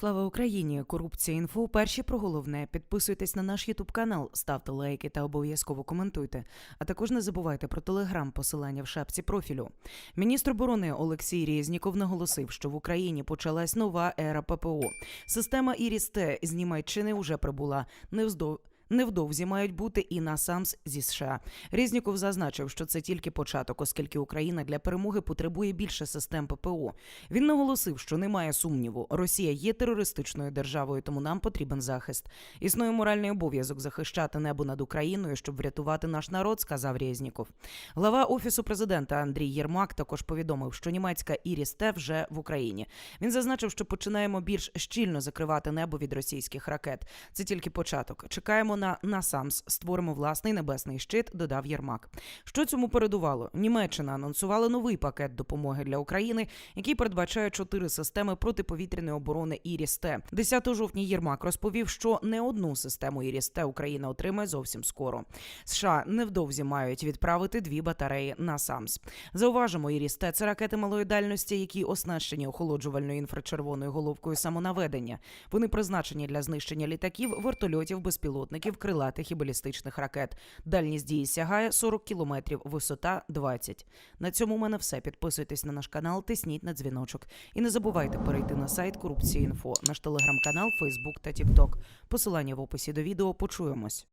Слава Україні! Корупція інфо. Перші про головне. Підписуйтесь на наш Ютуб канал, ставте лайки та обов'язково коментуйте. А також не забувайте про телеграм, посилання в шапці профілю. Міністр оборони Олексій Резніков наголосив, що в Україні почалась нова ера ППО. Система Іріс-Т з Німеччини вже прибула. Невздов... Невдовзі мають бути і на САМС зі США. Резніков зазначив, що це тільки початок, оскільки Україна для перемоги потребує більше систем ППО. Він наголосив, що немає сумніву, Росія є терористичною державою, тому нам потрібен захист. Існує моральний обов'язок захищати небо над Україною, щоб врятувати наш народ, сказав Резніков. Глава офісу президента Андрій Єрмак також повідомив, що німецька Іріс-Т вже в Україні. Він зазначив, що починаємо більш щільно закривати небо від російських ракет. Це тільки початок. Чекаємо на НАСАМС, створимо власний небесний щит, додав Єрмак. Що цьому передувало? Німеччина анонсувала новий пакет допомоги для України, який передбачає чотири системи протиповітряної оборони Іріс-Т. 10 жовтня Єрмак розповів, що не одну систему Іріс-Т Україна отримає зовсім скоро. США невдовзі мають відправити дві батареї на САМС. Зауважимо, Іріс-Т – це ракети малої дальності, які оснащені охолоджувальною інфрачервоною головкою самонаведення. Вони призначені для знищення літаків, вертольотів, безпілотників, крилатих і балістичних ракет. Дальність дії сягає 40 кілометрів, висота 20. На цьому у мене все. Підписуйтесь на наш канал, тисніть на дзвіночок. І не забувайте перейти на сайт Корупції.Інфо, наш телеграм-канал, Фейсбук та Тікток. Посилання в описі до відео. Почуємось.